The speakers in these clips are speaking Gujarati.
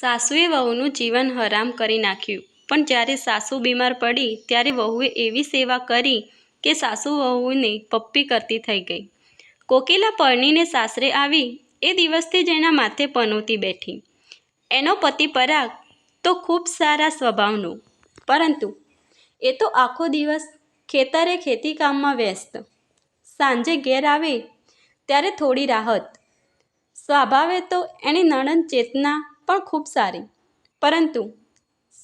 સાસુએ વહુનું જીવન હરામ કરી નાખ્યું. પણ જ્યારે સાસુ બીમાર પડી, ત્યારે વહુએ એવી સેવા કરી કે સાસુ વહુને પપ્પી કરતી થઈ ગઈ. કોકિલા પરણીને સાસરે આવી, એ દિવસથી જ એના માથે પનોતી બેઠી. એનો પતિ પરાગ તો ખૂબ સારા સ્વભાવનો. પરંતુ એ તો આખો દિવસ ખેતરે ખેતી કામમાં વ્યસ્ત. સાંજે ઘેર આવે, ત્યારે થોડી રાહત. સ્વભાવે તો એની નણંદ ચેતના પણ ખૂબ સારી. પરંતુ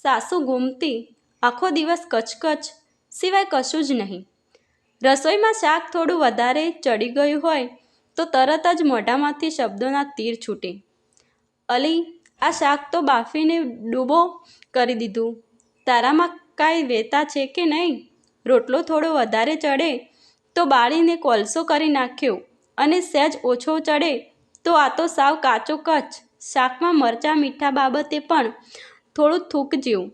સાસુ ગુમતી આખો દિવસ કચકચ સિવાય કશું જ નહીં. રસોઈમાં શાક થોડું વધારે ચડી ગયું હોય તો તરત જ મોઢામાંથી શબ્દોના તીર છૂટે. અલી, આ શાક તો બાફીને ડૂબો કરી દીધું. તારામાં કાંઈ વેતા છે કે નહીં? રોટલો થોડો વધારે ચડે તો બાળીને કોલસો કરી નાખ્યો અને સહેજ ઓછો ચડે તો આ તો સાવ કાચો કચ. શાકમાં મરચાં, મીઠા બાબતે પણ થોડું થૂક જેવું.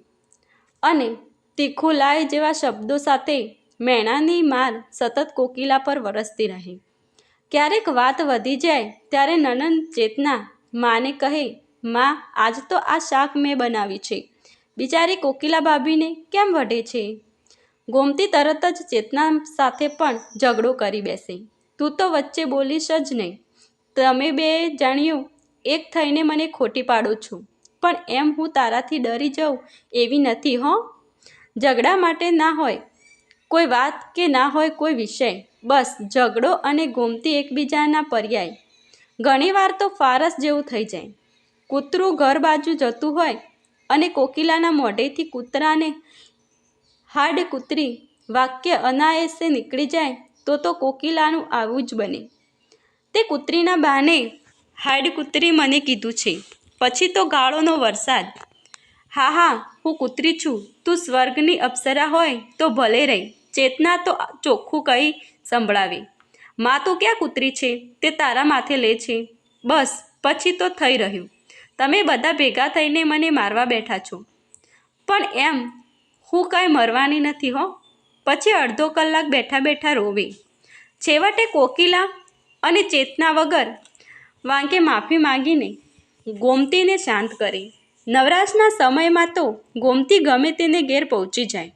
અને તીખું લાય જેવા શબ્દો સાથે મેણાની માર સતત કોકિલા પર વરસતી રહે. ક્યારેક વાત વધી જાય ત્યારે નનંદ ચેતના માને કહે, માં, આજ તો આ શાક મેં બનાવ્યું છે. બિચારી કોકિલા ભાભીને કેમ વઢે છે? ગોમતી તરત જ ચેતના સાથે પણ ઝઘડો કરી બેસે. તું તો વચ્ચે બોલીશ જ નહીં. તમે બે જાણ્યું એક થઈને મને ખોટી પાડો છું. પણ એમ હું તારાથી ડરી જાઉં એવી નથી, હો. ઝઘડા માટે ના હોય કોઈ વાત કે ના હોય કોઈ વિષય. બસ, ઝઘડો અને ગોમતી એકબીજાના પર્યાય. ઘણીવાર તો ફારસ જેવું થઈ જાય. કૂતરું ઘર બાજુ જતું હોય અને કોકિલાના મોઢેથી કૂતરાને હાડ કૂતરી વાક્ય અનાયસે નીકળી જાય તો તો કોકિલાનું આવું જ બને. તે કૂતરીના બાને હાડ કૂતરી મને કીધું છે. પછી તો ગાળોનો વરસાદ. હા હા, હું કૂતરી છું. તું સ્વર્ગની અપ્સરા હોય તો ભલે રહી. ચેતના તો ચોખ્ખું કહી સંભળાવે. માં તો ક્યાં કૂતરી છે? તે તારા માથે લે છે. બસ, પછી તો થઈ રહ્યું. તમે બધા ભેગા થઈને મને મારવા બેઠા છો. પણ એમ, હું કાંઈ મરવાની નથી હો. પછી અડધો કલાક બેઠા બેઠા રોવે. છેવટે કોકિલા અને ચેતના વગર વાંકે માફી માંગીને ગોમતીને શાંત કરી. નવરાશના સમયમાં તો ગોમતી ગમે તેને ઘેર પહોંચી જાય.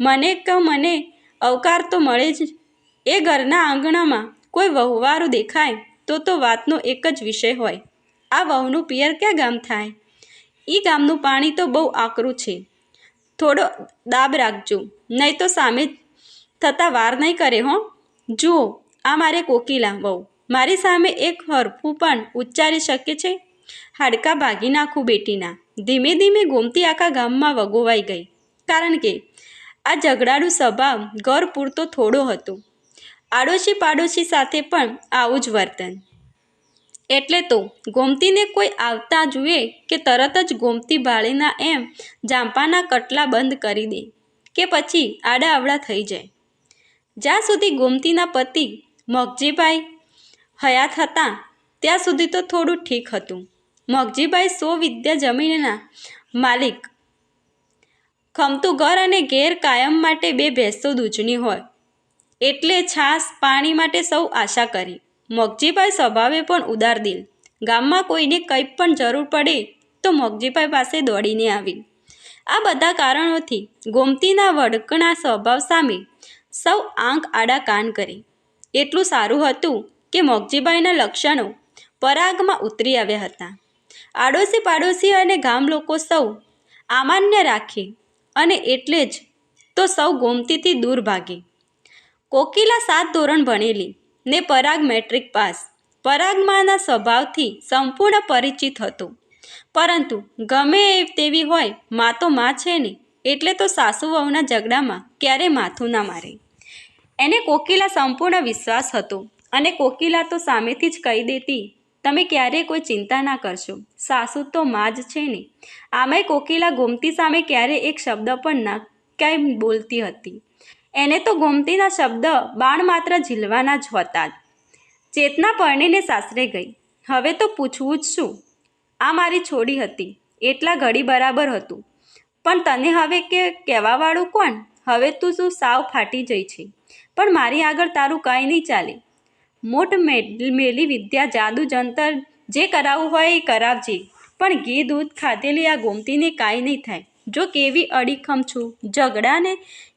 મને કહો મને અવકાર તો મળે જ. એ ઘરના આંગણામાં કોઈ વહુવારું દેખાય તો તો વાતનો એક જ વિષય હોય. આ વહુનું પિયર ક્યાં ગામ થાય? એ ગામનું પાણી તો બહુ આકરું છે. થોડો દાબ રાખજો, નહીં તો સામે થતાં વાર નહીં કરે હો. જુઓ, આ મારે કોકિલા વહુ. મારી સામે એક હરફું પણ ઉચ્ચારી શકે છે. હાડકાં ભાગી નાખું બેટીના. ધીમે ધીમે ગોમતી આખા ગામમાં વગોવાઈ ગઈ. કારણ કે આ ઝઘડાડુ સ્વભાવ ઘર પૂરતો થોડો હતો. આડોશી પાડોશી સાથે પણ આવું જ વર્તન. એટલે તો ગોમતીને કોઈ આવતા જુએ કે તરત જ ગોમતી ભાળીના એમ જાંપાના કટલા બંધ કરી દે કે પછી આડા અવળા થઈ જાય. જ્યાં સુધી ગોમતીના પતિ મગજીભાઈ હયાત હતા. ત્યાં સુધી તો થોડું ઠીક હતું. મગજીભાઈ સો વિદ્યા જમીનના માલિક. ખમતું ઘર અને ઘેર કાયમ માટે બે ભેંસો દૂધની હોય. એટલે છાસ પાણી માટે સૌ આશા કરી. મગજીભાઈ સ્વભાવે પણ ઉદાર દિલ. ગામમાં કોઈને કંઈ પણ જરૂર પડે તો મગજીભાઈ પાસે દોડીને આવી. આ બધા કારણોથી ગોમતીના વડકણા સ્વભાવ સામે સૌ આંખ આડા કાન કરી. એટલું સારું હતું કે મગજીભાઈના લક્ષણો પરાગમાં ઉતરી આવ્યા હતા. આડોશી પાડોશી અને ગામ લોકો સૌ આમાન્ય રાખે અને એટલે જ તો સૌ ગોમતીથી દૂર ભાગે. કોકિલા સાત ધોરણ ભણેલી ને પરાગ મેટ્રિક પાસ. પરાગમાના સ્વભાવથી સંપૂર્ણ પરિચિત હતો. પરંતુ ગમે એ તેવી હોય, મા તો મા છે ને, એટલે તો સાસુ વહુના ઝઘડામાં ક્યારે માથું ના મારે. એને કોકિલા સંપૂર્ણ વિશ્વાસ હતો. અને કોકિલા તો સામેથી જ કહી દેતી, તમે ક્યારેય કોઈ ચિંતા ના કરશો, સાસુ તો માં જ છે ને. આમાંય કોકિલા ગોમતી સામે ક્યારેય એક શબ્દ પણ ના ક્યાંય બોલતી હતી. એને તો ગોમતીના શબ્દ બાણ માત્ર ઝીલવાના જ હતા જ. ચેતના પરણીને સાસરે ગઈ, હવે તો પૂછવું જ શું? આ મારી છોડી હતી, એટલા ઘડી બરાબર હતું. પણ તને હવે કે કહેવાવાળું કોણ? હવે તું શું સાવ ફાટી જઈ છે? પણ મારી આગળ તારું કાંઈ નહીં ચાલે. મોટ મેલી વિદ્યા જાદુ જંતર જે કરાવવું હોય એ કરાવજે. પણ ઘી દૂધ ખાધેલી આ ગોમતીને કાંઈ નહીં થાય. જો કેવી અડીખમ છું. ઝઘડાને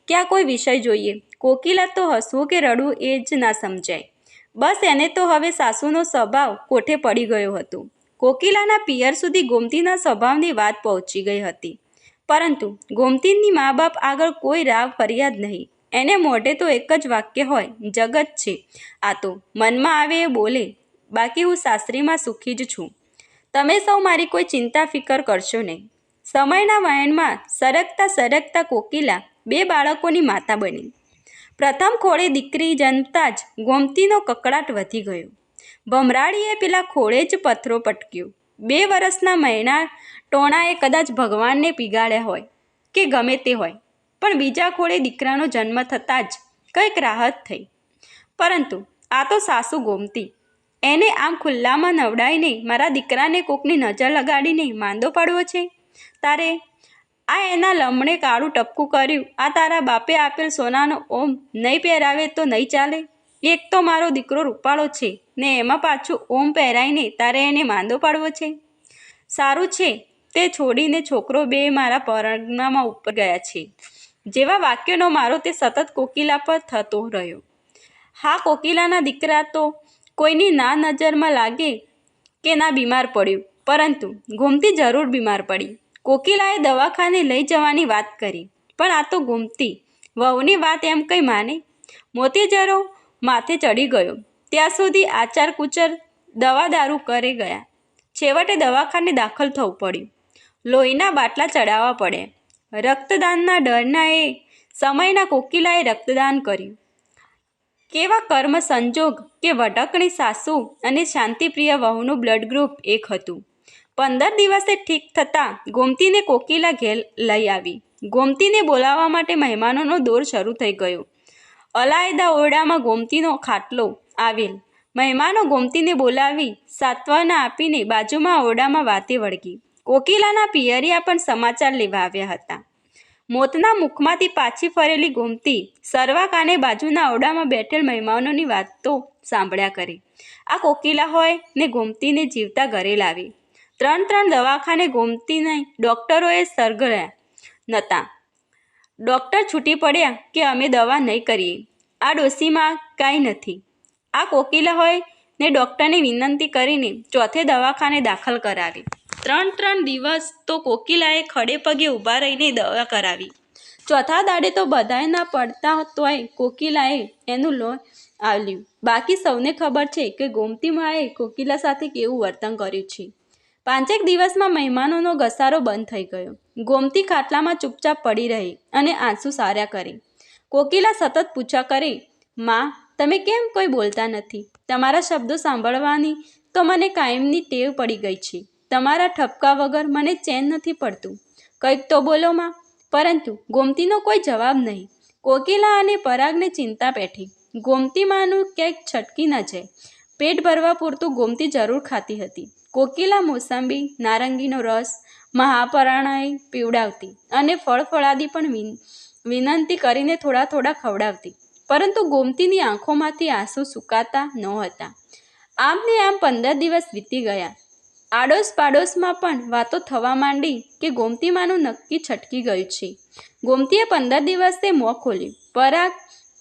ક્યાં કોઈ વિષય જોઈએ? કોકિલા તો હસવું કે રડવું એ જ ના સમજાય. બસ એને તો હવે સાસુનો સ્વભાવ કોઠે પડી ગયો હતો. કોકિલાના પિયર સુધી ગોમતીના સ્વભાવની વાત પહોંચી ગઈ હતી. પરંતુ ગોમતીની મા બાપ આગળ કોઈ રાવ ફરિયાદ નહીં. એને મોઢે તો એક જ વાક્ય હોય, જગત છે. આ તો મનમાં આવે એ બોલે, બાકી હું સાસરીમાં સુખી જ છું. તમે સૌ મારી કોઈ ચિંતા ફિકર કરશો નહીં. સમયના વહેણમાં સરકતા સરકતા કોકિલા બે બાળકોની માતા બની. પ્રથમ ખોળે દીકરી જન્મતા જ ગોમતીનો કકડાટ વધી ગયો. ભમરાડીએ પેલા ખોળે જ પથરો પટક્યો. બે વર્ષના મહિના ટોણાએ કદાચ ભગવાનને પીગાડ્યા હોય, કે ગમે તે હોય. પણ બીજા ખોળે દીકરાનો જન્મ થતાં જ કંઈક રાહત થઈ. પરંતુ આ તો સાસુ ગોમતી. એને આમ ખુલ્લામાં નવડાવીને મારા દીકરાને કોકની નજર લગાડીને માંદો પાડવો છે? તારે આ એના લમણે કાળું ટપકું કર્યું, આ તારા બાપે આપેલ સોનાનો ઓમ નહીં પહેરાવે તો નહીં ચાલે? એક તો મારો દીકરો રૂપાળો છે, ને એમાં પાછું ઓમ પહેરાઈને તારે એને માંદો પાડવો છે? સારું છે, તે છોડીને છોકરો બે મારા પરણામાં ઉપર ગયા છે. જેવા વાક્યનો મારો તે સતત કોકિલા પર થતો રહ્યો. હા, કોકિલાના દીકરા તો કોઈની ના નજરમાં લાગે કે ના બીમાર પડ્યું, પરંતુ ગોમતી જરૂર બીમાર પડી. કોકિલાએ દવાખાને લઈ જવાની વાત કરી, પણ આ તો ગોમતી વહુની વાત એમ કંઈ માને? મોતી જરો માથે ચડી ગયો. ત્યાં સુધી આચાર કુચર દવા દારૂ કરે ગયા. છેવટે દવાખાને દાખલ થવું પડ્યું. લોહીના બાટલા ચડાવવા પડ્યા. રક્તદાનના ડરના એ સમયના કોકિલાએ રક્તદાન કર્યું. કેવા કર્મ સંજોગ કે વટકણી સાસુ અને શાંતિપ્રિય વહુનું બ્લડ ગ્રુપ એક હતું. પંદર દિવસે ઠીક થતાં ગોમતીને કોકિલા ઘેર લઈ આવી. ગોમતીને બોલાવવા માટે મહેમાનોનો દોર શરૂ થઈ ગયો. અલાયદા ઓરડામાં ગોમતીનો ખાટલો આવેલ. મહેમાનો ગોમતીને બોલાવી સાત્વના આપીને બાજુમાં ઓરડામાં વાતે વળગી. કોકિલાના પિયરિયા પણ સમાચાર લેવા આવ્યા હતા. મોતના મુખમાંથી પાછી ફરેલી ગોમતી સરવા કાને બાજુના ઓરડામાં બેઠેલ મહેમાનોની વાતો સાંભળ્યા કરી. આ કોકિલા હોય ને ગોમતીને જીવતા ઘરે લાવી. ત્રણ ત્રણ દવાખાને ગોમતીને ડૉક્ટરોએ સરગળ્યા નહોતા ડૉક્ટર છૂટી પડ્યા કે અમે દવા નહીં કરીએ. આ ડોસીમાં કાંઈ નથી. આ કોકિલા હોય ને ડૉક્ટરને વિનંતી કરીને ચોથે દવાખાને દાખલ કરાવી. ત્રણ ત્રણ દિવસ તો કોકિલાએ ખડે પગે ઊભા રહીને દવા કરાવી. ચોથા દાડે તો બધાય ના પડતા તોય કોકિલાએ એનું લોન આવ્યું બાકી સૌને ખબર છે કે ગોમતી માએ કોકિલા સાથે કેવું વર્તન કર્યું છે. પાંચેક દિવસમાં મહેમાનોનો ઘસારો બંધ થઈ ગયો. ગોમતી ખાટલામાં ચૂપચાપ પડી રહી અને આંસુ સાર્યા કરે. કોકિલા સતત પૂછા કરે, માં, તમે કેમ કોઈ બોલતા નથી? તમારા શબ્દો સાંભળવાની તો મને કાયમની ટેવ પડી ગઈ છે. તમારા ઠપકા વગર મને ચેન નથી પડતું. કંઈક તો બોલો માં. પરંતુ ગોમતીનો કોઈ જવાબ નહીં. કોકિલા અને પરાગને ચિંતા પેઠી ગોમતી માનું ક્યાંક છટકી ન જાય. પેટ ભરવા પૂરતું ગોમતી જરૂર ખાતી હતી. કોકિલા મોસંબી, નારંગીનો રસ મહાપરાણાએ પીવડાવતી અને ફળ ફળાદી પણ વિન- વિનંતી કરીને થોડા થોડા ખવડાવતી. પરંતુ ગોમતીની આંખોમાંથી આંસુ સુકાતા નહોતા હતા. આમને આમ પંદર દિવસ વીતી ગયા. આડોશ પાડોશમાં પણ વાતો થવા માંડી કે ગોમતીમાનું નક્કી છટકી ગયું છે. ગોમતીએ પંદર દિવસે મોં ખોલ્યું પરાગ,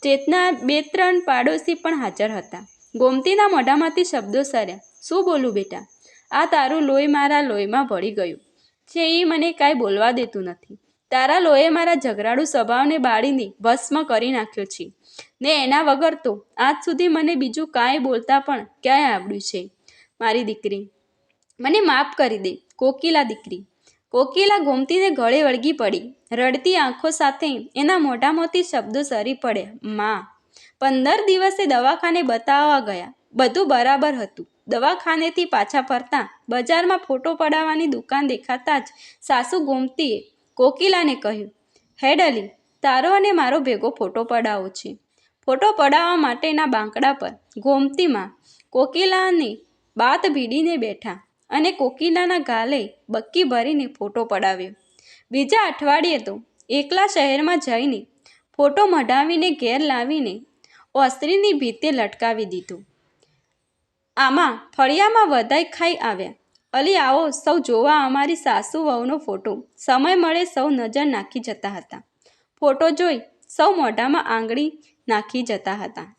ચેતના બે ત્રણ પાડોશી પણ હાજર હતા. ગોમતીના મોઢામાંથી શબ્દો સર્યા. શું બોલું બેટા? આ તારું લોહી મારા લોહીમાં ભળી ગયું. છે એ મને કાંઈ બોલવા દેતું નથી. તારા લોહે મારા ઝઘરાળુ સ્વભાવને બાળીને ભસ્મ કરી નાખ્યો છે. ને એના વગર તો આજ સુધી મને બીજું કાંઈ બોલતા પણ ક્યાંય આવડ્યું છે. મારી દીકરી મને માફ કરી દે, કોકિલા દીકરી. કોકિલા ગોમતીને ગળે વળગી પડી. રડતી આંખો સાથે એના મોઢામાંથી શબ્દો સરી પડ્યા, માં. પંદર દિવસે દવાખાને બતાવવા ગયા. બધું બરાબર હતું. દવાખાનેથી પાછા ફરતા બજારમાં ફોટો પડાવવાની દુકાન દેખાતા જ સાસુ ગોમતીએ કોકિલાને કહ્યું હેડ અલી તારો અને મારો ભેગો ફોટો પડાવો છે. ફોટો પડાવવા માટેના બાંકડા પર ગોમતીમાં કોકિલાની બાત ભીડીને બેઠા. અને કોકિલાના ગાલે બક્કી ભરીને ફોટો પડાવ્યો. બીજા અઠવાડિયે તો એકલા શહેરમાં જઈને ફોટો મઢાવીને ઘેર લાવીને ઓસ્ત્રીની ભીતે લટકાવી દીધું. આમાં ફળિયામાં વધાઈ ખાઈ આવ્યા. અલી, આવો સૌ જોવા અમારી સાસુ વહુનો ફોટો. સમય મળે સૌ નજર નાખી જતા હતા. ફોટો જોઈ સૌ મોઢામાં આંગળી નાખી જતા હતા.